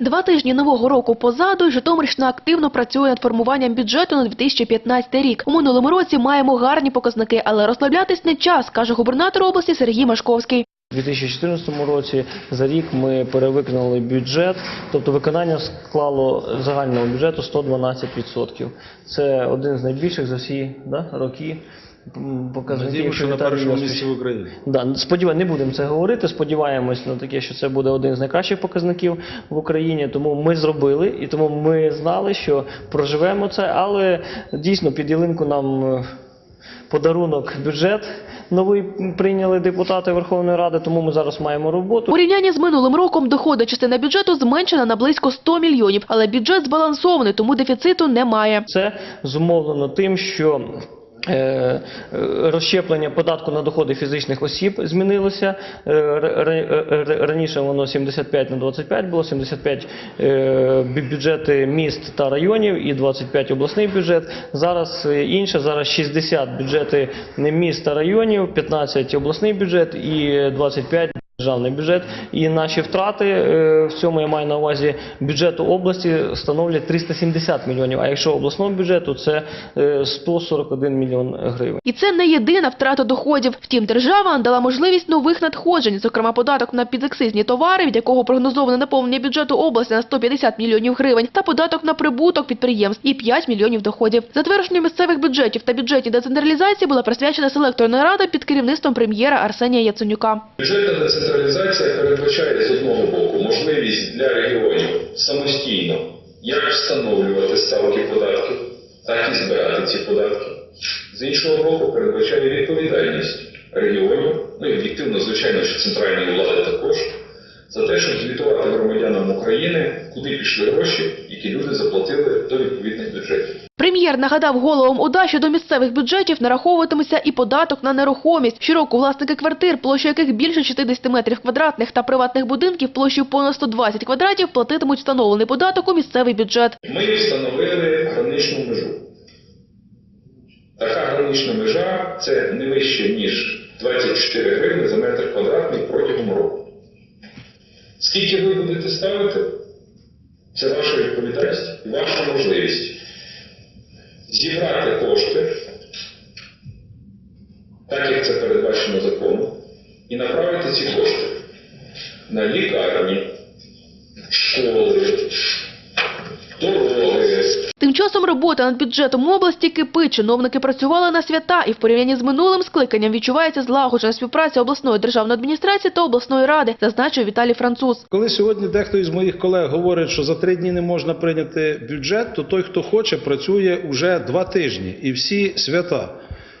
Два тижні нового року позаду, Житомирщина активно працює над формуванням бюджету на 2015 рік. У минулому році маємо гарні показники, але розслаблятись не час, каже губернатор області Сергій Машковський. У 2014 році за рік ми перевиконали бюджет, тобто виконання склало загального бюджету 112%. Це один з найбільших за всі да, роки показників. Що на першому місці в Україні. Да, сподіваю, не будемо це говорити. Сподіваємось на таке, що це буде один з найкращих показників в Україні. Тому ми зробили і тому ми знали, що проживемо це, але дійсно під ялинку нам е, подарунок бюджет новий прийняли депутати Верховної Ради, тому ми зараз маємо У роботу. порівнянні з минулим роком доходи частина бюджету зменшена на близько 100 мільйонів, але бюджет збалансований, тому дефіциту немає. Це зумовлено тим, що розщеплення податку на доходи фізичних осіб змінилося. Е, Раніше воно 75 на 25 було, 75 е, бю- бюджети міст та районів і 25 обласний бюджет. Зараз е, інше, зараз 60 бюджети міст та районів, 15 обласний бюджет і 25 державний бюджет. І наші втрати е, в цьому я маю на увазі бюджету області становлять 370 мільйонів. А якщо обласного бюджету, це е, 141 мільйон гривень. І це не єдина втрата доходів. Втім, держава надала можливість нових надходжень, зокрема податок на підакцизні товари, від якого прогнозоване наповнення бюджету області на 150 мільйонів гривень, та податок на прибуток підприємств і 5 мільйонів доходів. Затвердженню місцевих бюджетів та бюджетній децентралізації була присвячена селекторна рада під керівництвом прем'єра Арсенія Яценюка. Бюджетна децентралізація передбачає з одного боку можливість для регіонів самостійно як встановлювати ставки податків, так і збирати ці податки. З іншого боку, передбачає відповідальність регіонів, ну і об'єктивно, звичайно, що центральної влади також, щоб звітувати громадянам України, куди пішли гроші, які люди заплатили до відповідних бюджетів. Прем'єр нагадав головам ОДА, що до місцевих бюджетів нараховуватиметься і податок на нерухомість. Щороку власники квартир, площа яких більше 60 метрів квадратних та приватних будинків площею понад 120 квадратів платитимуть встановлений податок у місцевий бюджет. Ми встановили граничну межу. Така гранична межа це не вище, ніж 24 гривні за метр. Скільки ви будете ставити, це ваша відповідальність і ваша можливість зібрати кошти, так як це передбачено законом, і направити ці кошти на лікарні, школи, робота над бюджетом області кипить. Чиновники працювали на свята, і в порівнянні з минулим скликанням відчувається злагоджена співпраця обласної державної адміністрації та обласної ради, зазначив Віталій Француз. Коли сьогодні дехто із моїх колег говорить, що за три дні не можна прийняти бюджет, то той, хто хоче, працює уже два тижні і всі свята.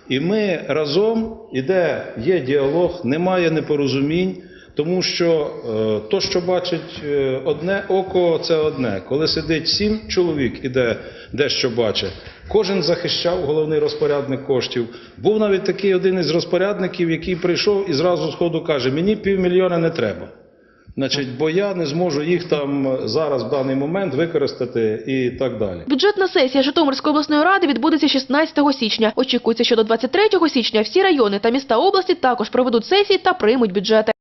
І ми разом іде, є діалог, немає непорозумінь, тому що е, то, що бачить е, одне око, це одне. Коли сидить сім чоловік, іде дещо бачить. Кожен захищав головний розпорядник коштів. Був навіть такий один із розпорядників, який прийшов і зразу з ходу каже: мені півмільйона не треба. Значить, бо я не зможу їх там зараз в даний момент використати і так далі. Бюджетна сесія Житомирської обласної ради відбудеться 16 січня. Очікується, що до 23 січня всі райони та міста області також проведуть сесії та приймуть бюджети.